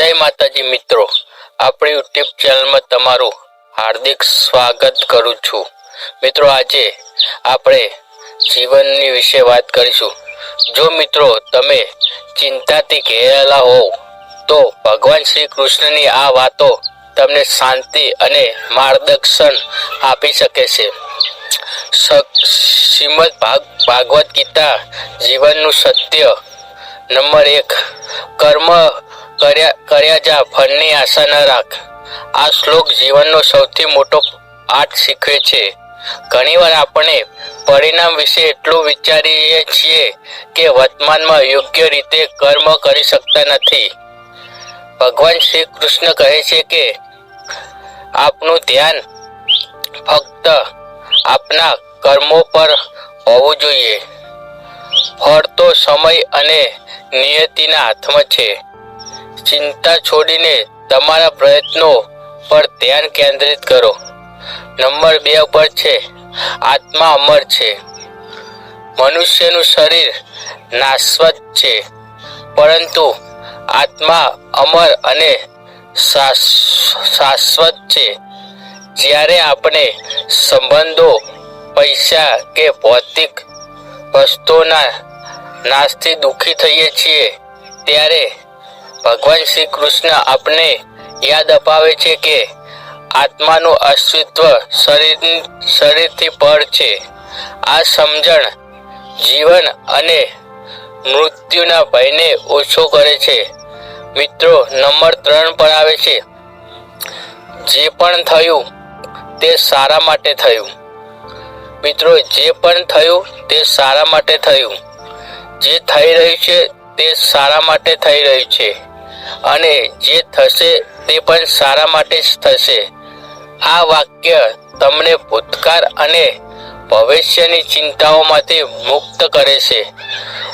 જય માતાજી મિત્રો. આપણી યુટ્યુબ ચેનલમાં તમારું હાર્દિક સ્વાગત કરું છું. મિત્રો, આજે આપણે જીવનની વિશે વાત કરીશું. જો મિત્રો, તમે ચિંતાથી ઘેરાયેલા હોવ, તો ભગવાન શ્રી કૃષ્ણની આ વાતો તમને શાંતિ અને માર્ગદર્શન આપી શકે છે. શ્રીમદ ભાગ ભાગવત ગીતા જીવનનું સત્ય નંબર એક. કર્મ કર્યા કર્યા જા, ફળની આશા ન રાખ. આ શ્લોક જીવનનો સૌથી મોટો પાઠ શીખવે છે. ઘણીવાર આપણે પરિણામ વિશે એટલું વિચારીએ છીએ કે વર્તમાનમાં યોગ્ય રીતે કર્મ કરી શકતા નથી. ભગવાન શ્રી કૃષ્ણ કહે છે કે, આપનું ધ્યાન ફક્ત આપના કર્મો પર હોવું જોઈએ. ફળ તો સમય અને નિયતિના હાથમાં છે. ચિંતા છોડીને તમારા પ્રયત્નો પર ધ્યાન કેન્દ્રિત કરો. નંબર બે પર છે, આત્મા અમર છે. મનુષ્યનું શરીર નાશવત છે, પરંતુ આત્મા અમર અને શાશ- શાશ્વત છે. જ્યારે આપણે સંબંધો, પૈસા કે ભૌતિક વસ્તુઓના નાશથી દુઃખી થઈએ છીએ, ત્યારે ભગવાન શ્રી કૃષ્ણ આપને યાદ અપાવે છે કે આત્માનું અસ્તિત્વ શરીર, શરીરથી પર છે. આ સમજણ જીવન અને મૃત્યુના ભયને ઓછો કરે છે. મિત્રો, નંબર ત્રણ પર આવે છે. જે પણ થયું તે સારા માટે થયું. મિત્રો, જે પણ થયું તે સારા માટે થયું. જે થઈ રહ્યું છે તે સારા માટે થઈ રહ્યું છે. અને જે થશે તે પણ સારા માટે જ થશે. આ વાક્ય તમને ભૂતકાળ અને ભવિષ્યની ચિંતાઓમાંથી મુક્ત કરે છે.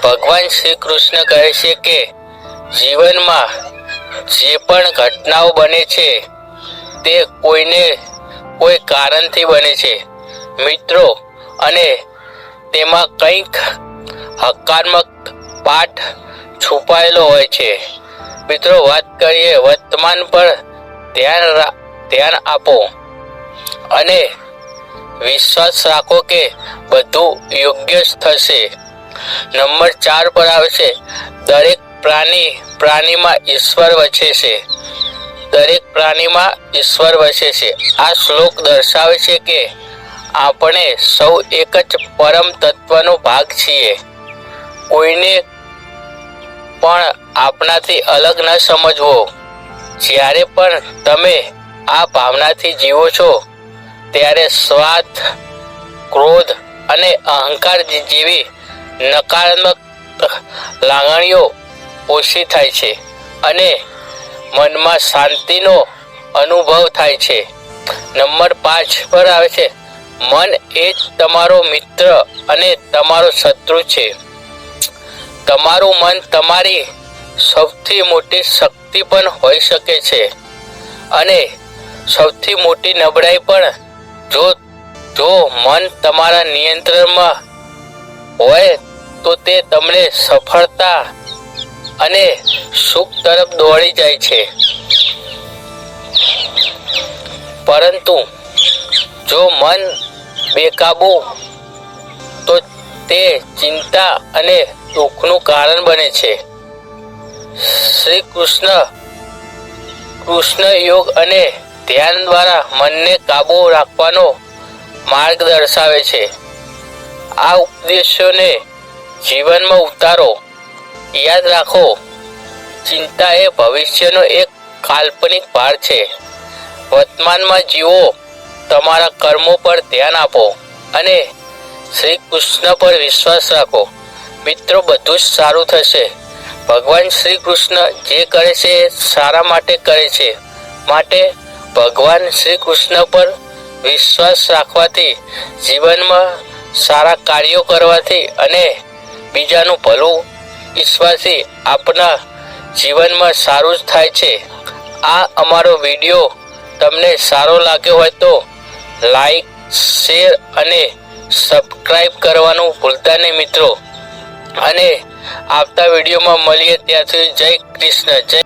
ભગવાન શ્રી કૃષ્ણ કહે છે કે, જીવનમાં જે પણ ઘટનાઓ બને છે, તે કોઈને કોઈ કારણથી બને છે. મિત્રો, અને તેમાં કંઈક હકારાત્મક પાઠ છુપાયેલો હોય છે. મિત્રો, વાત કરીએ વર્તમાન પર ધ્યાન ધ્યાન આપો. અને વિશ્વાસ રાખો કે બધું યોગ્ય થશે. નંબર ચાર પર આવે છે, દરેક પ્રાણી પ્રાણીમાં ઈશ્વર વસે છે. દરેક પ્રાણીમાં ઈશ્વર વસે છે. આ શ્લોક દર્શાવે છે કે આપણે સૌ એક જ પરમ તત્વનો ભાગ છીએ. કોઈને પણ આપણાથી અલગ ન સમજવો. જ્યારે પણ તમે આ ભાવનાથી જીવો છો, ત્યારે સ્વાર્થ, ક્રોધ અને અહંકાર જેવી નકારાત્મક લાગણીઓ ઓછી થાય છે અને મનમાં શાંતિનો અનુભવ થાય છે. નંબર પાંચ પર આવે છે, મન એ જ તમારો મિત્ર અને તમારો શત્રુ છે. તમારું મન તમારી સૌથી મોટી શક્તિ પણ હોઈ શકે છે. અને સૌથી મોટી નબળાઈ પણ જો જો મન તમારા નિયંત્રણમાં હોય તો તે તમને સફળતા અને સુખ તરફ દોડી જાય છે. પરંતુ જો મન બેકાબુ, તો તે ચિંતા અને દુઃખનું કારણ બને છે. શ્રી કૃષ્ણ કૃષ્ણ યોગ અને ધ્યાન દ્વારા મનને કાબુ રાખવાનો માર્ગ દર્શાવે છે. આ ઉપદેશોને જીવનમાં ઉતારો. યાદ રાખો, ચિંતા એ ભવિષ્યનો એક કાલ્પનિક ભાર છે. વર્તમાનમાં જીવો તમારા કર્મો પર ધ્યાન આપો અને શ્રી કૃષ્ણ પર વિશ્વાસ રાખો. મિત્રો, બધું જ સારું થશે. ભગવાન શ્રી કૃષ્ણ જે કરે છે એ સારા માટે કરે છે. માટે ભગવાન શ્રી કૃષ્ણ પર વિશ્વાસ રાખવાથી, જીવનમાં સારા કાર્યો કરવાથી અને બીજાનું ભલું ઈશ્વાસથી આપના જીવનમાં સારું જ થાય છે. આ અમારો વીડિયો તમને સારો લાગ્યો હોય તો લાઈક, શેર અને સબસ્ક્રાઈબ કરવાનું ભૂલતા નહીં મિત્રો. અને આવતા વિડીયોમાં મળીએ. ત્યાં સુધી જય કૃષ્ણ. જય